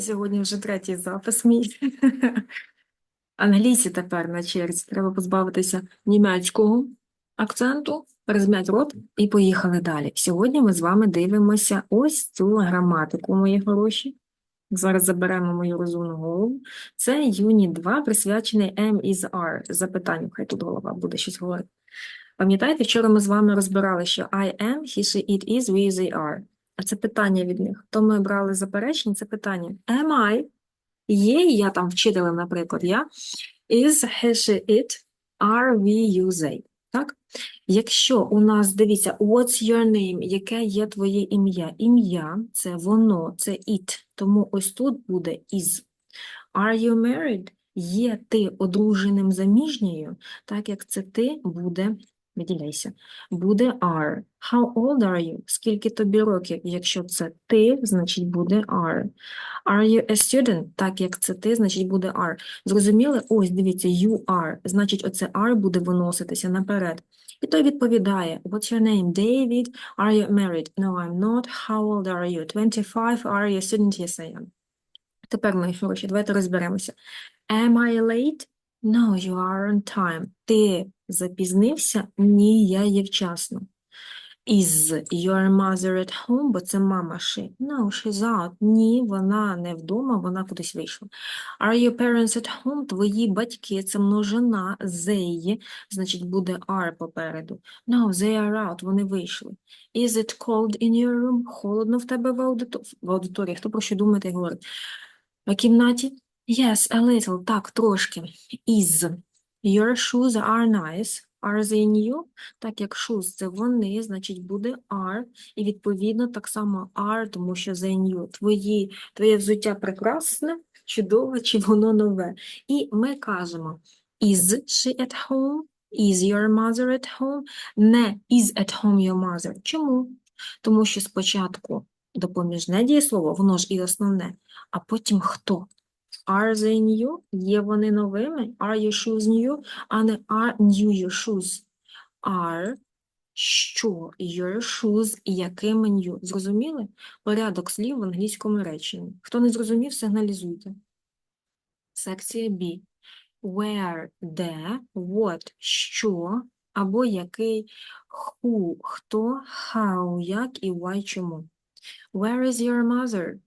Це сьогодні вже третій запис мій. Англійці тепер на черзі. Треба позбавитися німецького акценту, розм'ять рот і поїхали далі. Сьогодні ми з вами дивимося ось цю граматику, мої хороші. Зараз заберемо мою розумну голову. Це юніт 2, присвячений M is R. Запитання, хай тут голова буде щось говорити. Пам'ятаєте, вчора ми з вами розбирали, що I am, he, she, it is, we, they are. А це питання від них. То ми брали заперечення, це питання. Am I? Є я там вчителем, наприклад, я. Is, he, she, it, are, we, you, they. Так? Якщо у нас, дивіться, what's your name, яке є твоє ім'я? Ім'я – це воно, це it. Тому ось тут буде is. Are you married? Є ти одруженим заміжньою, так як це ти буде, виділяйся, буде are. How old are you? Скільки тобі років? Якщо це ти, значить буде are. Are you a student? Так як це ти, значить буде are. Зрозуміли? Ось, дивіться, you are. Значить, оце are буде виноситися наперед. І той відповідає, what's your name? David? Are you married? No, I'm not. How old are you? 25. Are you a student? Yes, I am. Тепер, мої хороші, давайте розберемося. Am I late? No, you are on time. Ти запізнився? Ні, я є вчасно. Is your mother at home? Бо це мама she. No, she's out. Ні, вона не вдома, вона кудись вийшла. Are your parents at home? Твої батьки, це множина, they, значить буде are попереду. No, they are out, вони вийшли. Is it cold in your room? Холодно в тебе в, аудито... в аудиторії. Хто про що думає, говорить. В кімнаті? Yes, a little, так, трошки. Is. Your shoes are nice. Are they new? Так як shoes – це вони, значить буде are. І відповідно так само are, тому що they new. Твої, твоє взуття прекрасне, чудове, чи воно нове. І ми кажемо is she at home? Is your mother at home? Не is at home your mother. Чому? Тому що спочатку допоміжне дієслово, воно ж і основне, а потім хто? Are they new? Є вони новими? Are your shoes new? А не are new your shoes. Are що your shoes якими new. Зрозуміли? Порядок слів в англійському реченні. Хто не зрозумів, сигналізуйте. Секція B. Where, де, what, що, або який, who, хто, how, як і why, чому. Where is your mother?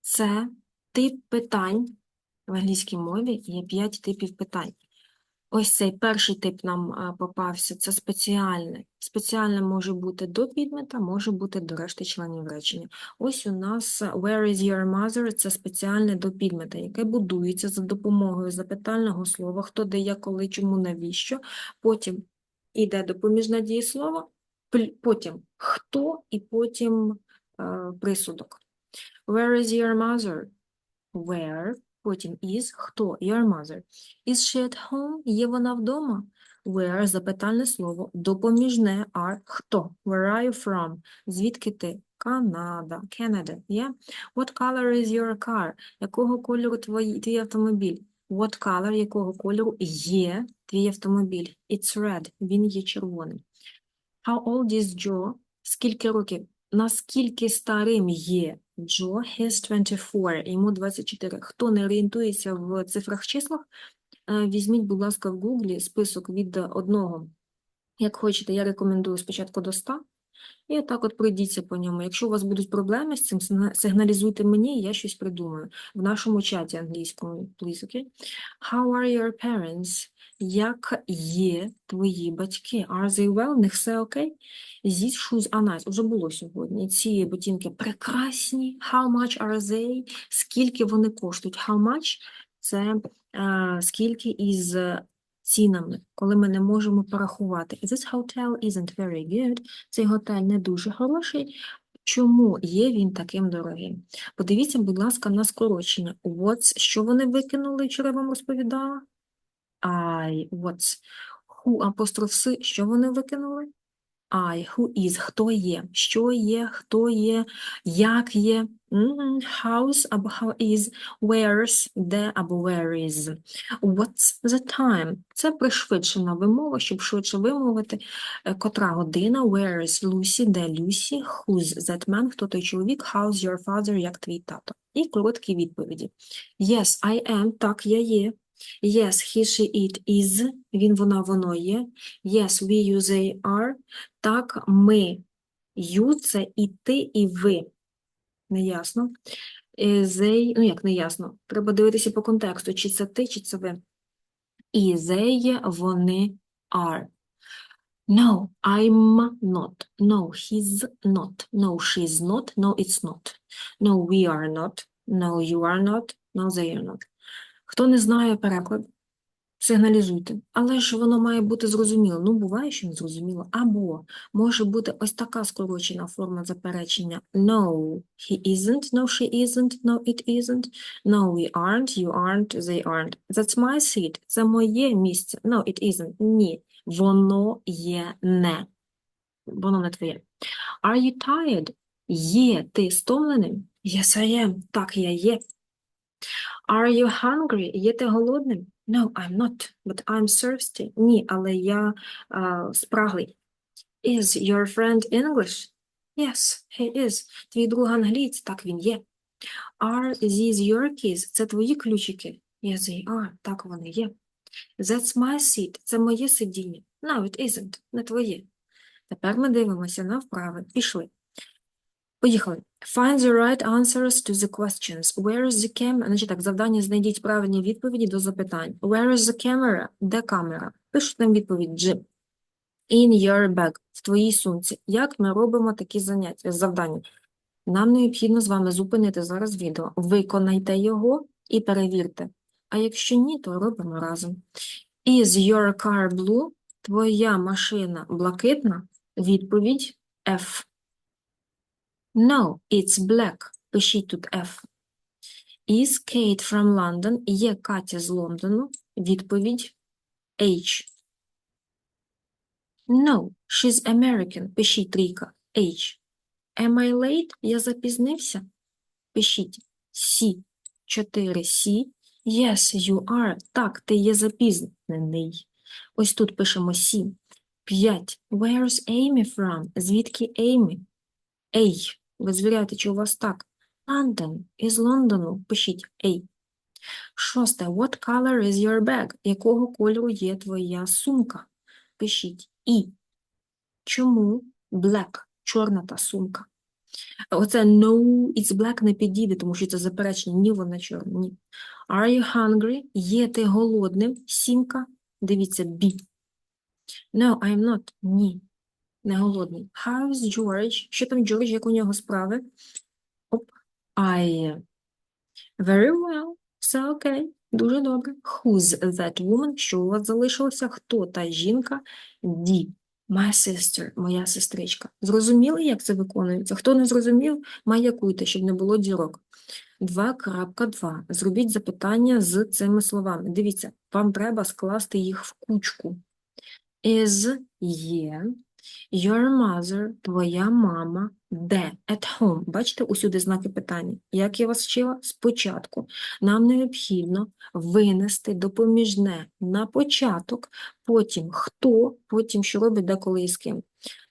Це тип питань. В англійській мові є п'ять типів питань. Ось цей перший тип нам попався, це спеціальне. Спеціальне може бути до підмета, може бути до решти членів речення. Ось у нас Where is your mother? Це спеціальне до підмета, яке будується за допомогою запитального слова, хто, де, як, коли, чому, навіщо. Потім іде допоміжне дієслово, потім хто і потім присудок. Where is your mother? Where, потім is, хто, your mother. Is she at home? Є вона вдома? Where, запитальне слово, допоміжне are, хто. Where are you from? Звідки ти? Канада, Canada, yeah? What color is your car? Якого кольору твій, твій автомобіль? What color, якого кольору є твій автомобіль? It's red, він є червоним. How old is Joe? Скільки років? Наскільки старим є Джо? He's 24, йому 24. Хто не орієнтується в цифрах числах, е, візьміть, будь ласка, в Гуглі список від одного. Як хочете, я рекомендую спочатку до 100, і отак от пройдіться по ньому. Якщо у вас будуть проблеми з цим, сигналізуйте мені, я щось придумаю. В нашому чаті англійському, please, okay? How are your parents? Як є твої батьки? Are they well? В них все окей? These shoes are nice. Уже було сьогодні. Ці ботинки прекрасні. How much are they? Скільки вони коштують? How much? Це е, скільки із цінами, коли ми не можемо порахувати. This hotel isn't very good. Цей готель не дуже хороший. Чому є він таким дорогим? Подивіться, будь ласка, на скорочення. What's, що вони викинули, вчора я вам розповідала? I, what's, who, апостроф си, що вони викинули? I, who is, хто є, що є, хто є, як є, Мгм, house або how is, where's, де або where is. What's the time? Це пришвидшена вимова, щоб швидше вимовити, е, котра година, where is Lucy, де Люсі, who's that man, хто той чоловік, how's your father, як твій тато. і короткі відповіді. Yes, I am, так, я є. Yes, he, she, it is, він, вона, воно є. Yes, we, you, they are. Так, ми, you – це і ти, і ви. Неясно. Е, They, ну як неясно, треба дивитися по контексту, чи це ти, чи це ви. І they, вони are. No, I'm not. No, he's not. No, she's not. No, it's not. No, we are not. No, you are not. No, they are not. Хто не знає переклад, сигналізуйте. Але ж воно має бути зрозуміло. Ну, буває, що не зрозуміло. Або може бути ось така скорочена форма заперечення. No, he isn't. No, she isn't. No, it isn't. No, we aren't. You aren't. They aren't. That's my seat. Це моє місце. No, it isn't. Ні. Воно є не. Воно не твоє. Are you tired? Є ти стомленим? Yes, I am. Так, я є. Are you hungry? Є ти голодним? No, I'm not, but I'm thirsty. Ні, але я а, спраглий. Is your friend English? Yes, he is. Твій друг англієць? Так, він є. Are these your keys? Це твої ключики? Yes, they are. Так, вони є. That's my seat. Це моє сидіння. No, it isn't. Не твоє. Тепер ми дивимося на вправи. Пішли. Поїхали. Find the right answers to the questions. Where is the camera? Значить так, завдання знайдіть правильні відповіді до запитань. Where is the camera? Де камера? Пишуть нам відповідь G. In your bag. В твоїй сумці. Як ми робимо такі заняття, завдання? Нам необхідно з вами зупинити зараз відео. Виконайте його і перевірте. А якщо ні, то робимо разом. Is your car blue? Твоя машина блакитна? Відповідь F. No, it's black. Пишіть тут F. Is Kate from London? Є Катя з Лондону? Відповідь H. No, she's American. Пишіть трійка H. Am I late? Я запізнився? Пишіть C. 4 C. Yes, you are. Так, ти є запізнений. Ось тут пишемо C. 5. Where's Amy from? Звідки Amy? A. Ви звіряєте, чи у вас так? London. Із Лондону. Пишіть A. Шосте. What color is your bag? Якого кольору є твоя сумка? Пишіть І. Чому black? Чорна та сумка. Оце no, it's black не підійде, тому що це заперечення. Ні, вона чорна. Ні. Are you hungry? Є ти голодним? Сімка. Дивіться, B. No, I'm not. Ні. Не голодний. How's George? Що там Джордж, як у нього справи? Оп. I. Very well. Все окей. Дуже добре. Who's that woman? Що у вас залишилося? Хто та жінка? D. My sister, моя сестричка. Зрозуміли, як це виконується? Хто не зрозумів, маякуйте, щоб не було дірок. 2.2. Зробіть запитання з цими словами. Дивіться, вам треба скласти їх в кучку. Is є. Your mother, твоя мама, де? At home. Бачите, усюди знаки питання. Як я вас вчила? Спочатку. Нам необхідно винести допоміжне на початок, потім хто, потім що робить, де, коли і з ким.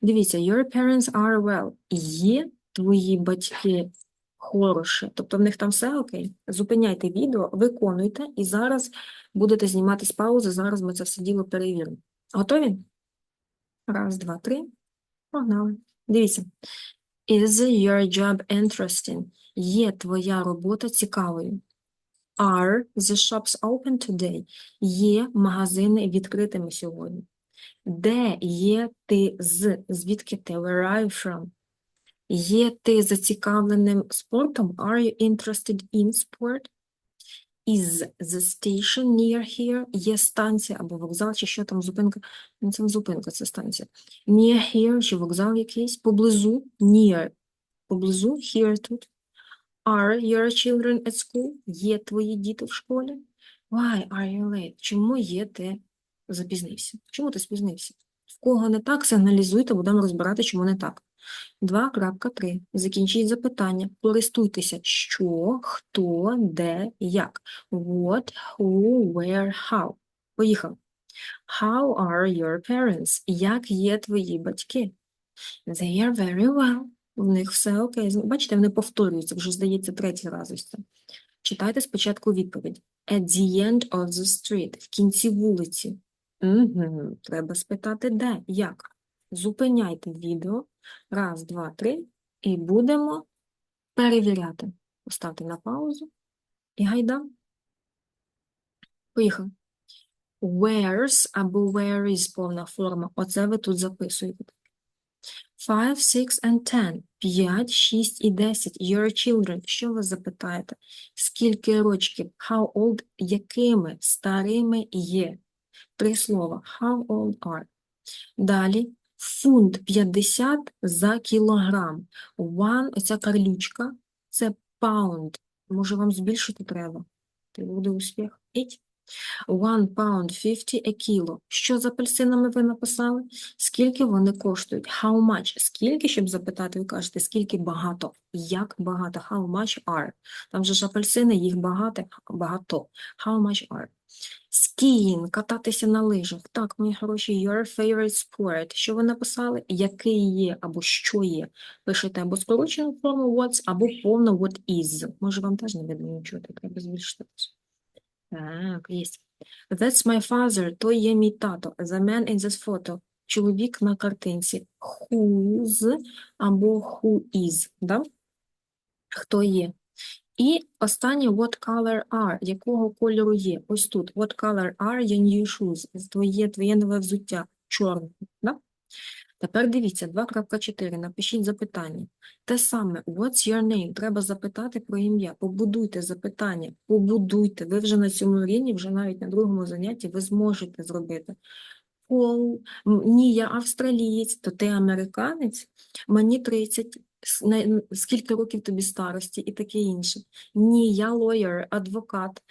Дивіться, your parents are well. Є твої батьки хороші, тобто в них там все окей. Зупиняйте відео, виконуйте, і зараз будете знімати з паузи, зараз ми це все діло перевіримо. Готові? Раз, два, три. Погнали. Дивіться. Is your job interesting? Є твоя робота цікавою. Are the shops open today? Є магазини відкритими сьогодні. Де є ти з? Звідки ти? Where are you from? Є ти зацікавленим спортом? Are you interested in sport? Is the station near here? Є станція або вокзал, чи що там зупинка? Ну, це не зупинка, це станція. Near here, чи вокзал якийсь? Поблизу, near. Поблизу, here тут. Are your children at school? Є твої діти в школі? Why are you late? Чому є ти запізнився? Чому ти спізнився? В кого не так, сигналізуйте, будемо розбирати, чому не так. 2.3. Закінчіть запитання. Користуйтеся що, хто, де, як. What, who, where, how. Поїхали. How are your parents? Як є твої батьки? They are very well. В них все окей. Бачите, вони повторюються, вже, здається, третій раз ось це. Читайте спочатку відповідь. At the end of the street. В кінці вулиці. Угу. Треба спитати, де, як. Зупиняйте відео. Раз, два, три. І будемо перевіряти. Поставте на паузу. І гайда. Поїхали. Where's або where is повна форма. Оце ви тут записуєте. Five, six and ten. П'ять, шість і десять. Your children. Що ви запитаєте? Скільки рочків? How old? Якими старими є? Три слова. How old are? Далі. Фунт 50 за кілограм. One, оця карлючка, це pound. Може, вам збільшити треба? Це буде успіх. One pound 50 a kilo. Що з апельсинами ви написали? Скільки вони коштують? How much? Скільки, щоб запитати, ви кажете, скільки багато? Як багато? How much are? Там же ж апельсини, їх багато, багато. How much are? Skiing, кататися на лижах. Так, мої хороші, your favorite sport. Що ви написали? Який є або що є? Пишете або скорочену форму what's, або повну what is. Може, вам теж не видно нічого, так треба збільшити. Так, є. That's my father, то є мій тато. The man in this photo. Чоловік на картинці. Whose або who is, да? Хто є. І останнє what color are, якого кольору є. Ось тут. What color are your new shoes? Твоє, твоє нове взуття. Чорне, да? Тепер дивіться, 2.4, напишіть запитання. Те саме, what's your name? Треба запитати про ім'я. Побудуйте запитання, побудуйте. Ви вже на цьому рівні, вже навіть на другому занятті ви зможете зробити. Пол, ні, я австралієць, то ти американець, мені 30, с- на- н- скільки років тобі старості і таке інше. Ні, я lawyer, адвокат.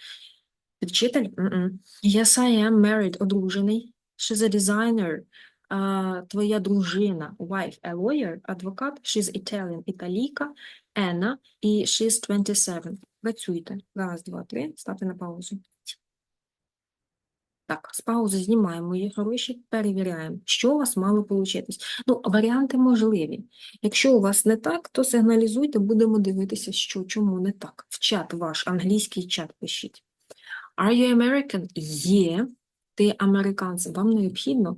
Вчитель? М-м. Yes, I am married, одружений. She's a designer. А, твоя дружина, wife, a lawyer, адвокат, she's Italian, італійка, Anna, і she's 27. Працюйте. Раз, два, три, ставте на паузу. Так, з паузи знімаємо мої хороші, перевіряємо, що у вас мало получитись. Ну, варіанти можливі. Якщо у вас не так, то сигналізуйте, будемо дивитися, що, чому не так. В чат ваш, англійський чат пишіть. Are you American? Є. Ти американець. Вам необхідно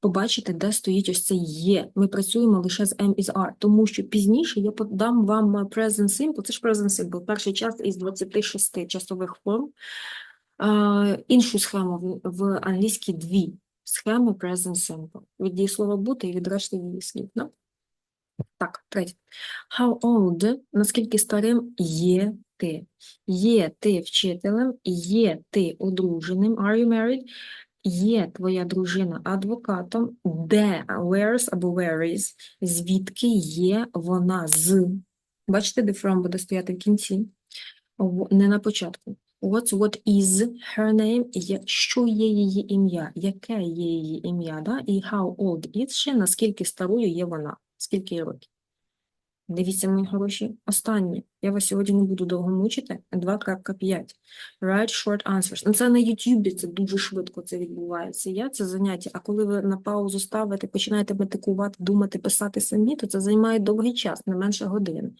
побачити, де стоїть ось це є. Ми працюємо лише з M із R, тому що пізніше я подам вам е, present simple, це ж present simple, перший час із 26 часових форм. Іншу схему в, англійській дві схеми present simple. Від дієслова бути і від решти дієслів. Ну? Так, третє. How old, наскільки старим є ти? Є ти вчителем, є ти одруженим, are you married? Є твоя дружина адвокатом, де where's або where is, звідки є вона з. Бачите, де from буде стояти в кінці, не на початку. What's what is her name? Що є її ім'я? Яке є її ім'я? Да? І how old is she? Наскільки старою є вона? Скільки років? Дивіться, мої хороші. Останнє. Я вас сьогодні не буду довго мучити. 2.5. Write short answers. Ну, це на YouTube, це дуже швидко це відбувається. Я це заняття. А коли ви на паузу ставите, починаєте метикувати, думати, писати самі, то це займає довгий час, не менше години.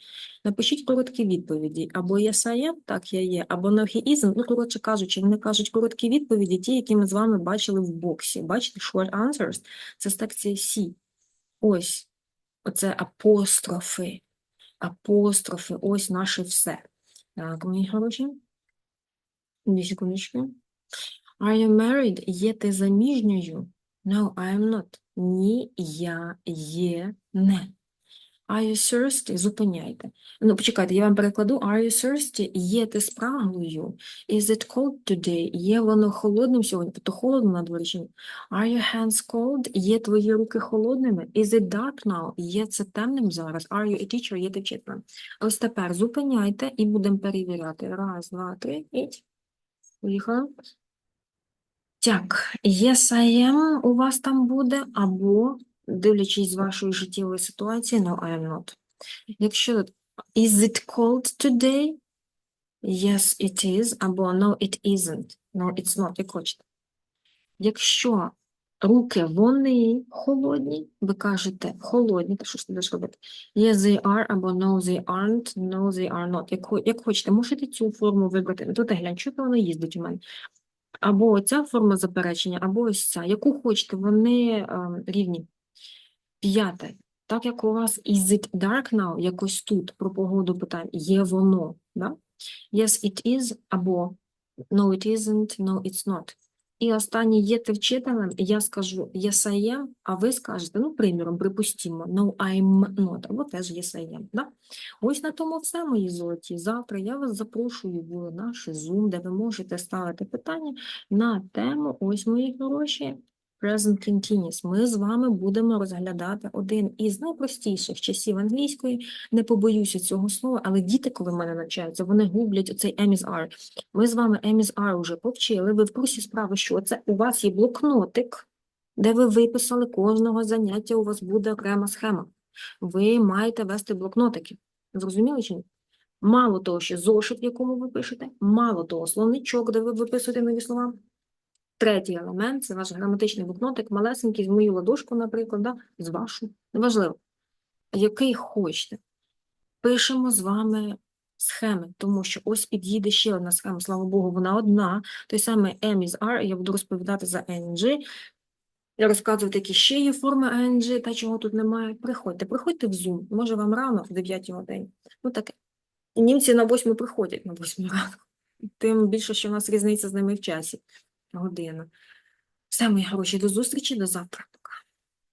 Напишіть короткі відповіді. Або I am, так я є, або no. Ну, коротше кажучи, вони кажуть короткі відповіді, ті, які ми з вами бачили в боксі. Бачите, short answers – це секція C. Ось. Оце апострофи. Апострофи. Ось наше все. Так, мої хороші. Дві секундочки. Are you married? Є ти заміжньою? No, I am not. Ні, я є не. Are you thirsty? Зупиняйте. Ну, почекайте, я вам перекладу. Are you thirsty? Є ти спраглою? Is it cold today? Є воно холодним сьогодні? Тобто холодно на дворі? Are your hands cold? Є твої руки холодними? Is it dark now? Є це темним зараз? Are you a teacher? Є ти вчителем? Ось тепер зупиняйте і будемо перевіряти. Раз, два, три, іть. Поїхали. Так, yes, I am у вас там буде, або, дивлячись з вашої життєвої ситуації, no, I am not. Якщо is it cold today? Yes, it is, або no, it isn't. No, it's not, як хочете. Якщо руки вони холодні, ви кажете холодні, та що ж ти будеш робити? Yes, they are, або no, they aren't, no, they are not. Як, як хочете, можете цю форму вибрати. Ну, Тут глянь, що то воно їздить у мене. Або ця форма заперечення, або ось ця. Яку хочете, вони ем, рівні. П'яте. Так як у вас is it dark now, якось тут про погоду питань, є воно, да? Yes, it is, або no, it isn't, no, it's not. І останнє є ти вчителем, я скажу yes, I am, а ви скажете, ну, приміром, припустімо, no, I'm not, або теж yes, I am. Да? Ось на тому все, мої золоті. Завтра я вас запрошую в наш Zoom, де ви можете ставити питання на тему, ось мої хороші, Present Continuous. Ми з вами будемо розглядати один із найпростіших часів англійської. Не побоюся цього слова, але діти, коли в мене навчаються, вони гублять оцей M is R. Ми з вами M is R вже повчили. Ви в курсі справи, що це у вас є блокнотик, де ви виписали кожного заняття, у вас буде окрема схема. Ви маєте вести блокнотики. Зрозуміли чи ні? Мало того, що зошит, в якому ви пишете, мало того, словничок, де ви виписуєте нові слова. Третій елемент це ваш граматичний блокнотик, малесенький, з мою ладошку, наприклад, да, з вашу, неважливо, який хочете. Пишемо з вами схеми, тому що ось під'їде ще одна схема, слава Богу, вона одна, той самий M is R, я буду розповідати за ING, і розказувати, які ще є форми ING, та чого тут немає. Приходьте, приходьте в Zoom, може вам рано, в 9 годині. Ну таке. Німці на 8 приходять на 8 ранку. Тим більше, що в нас різниця з ними в часі. Година. Все, мої хороші, до зустрічі, до завтра.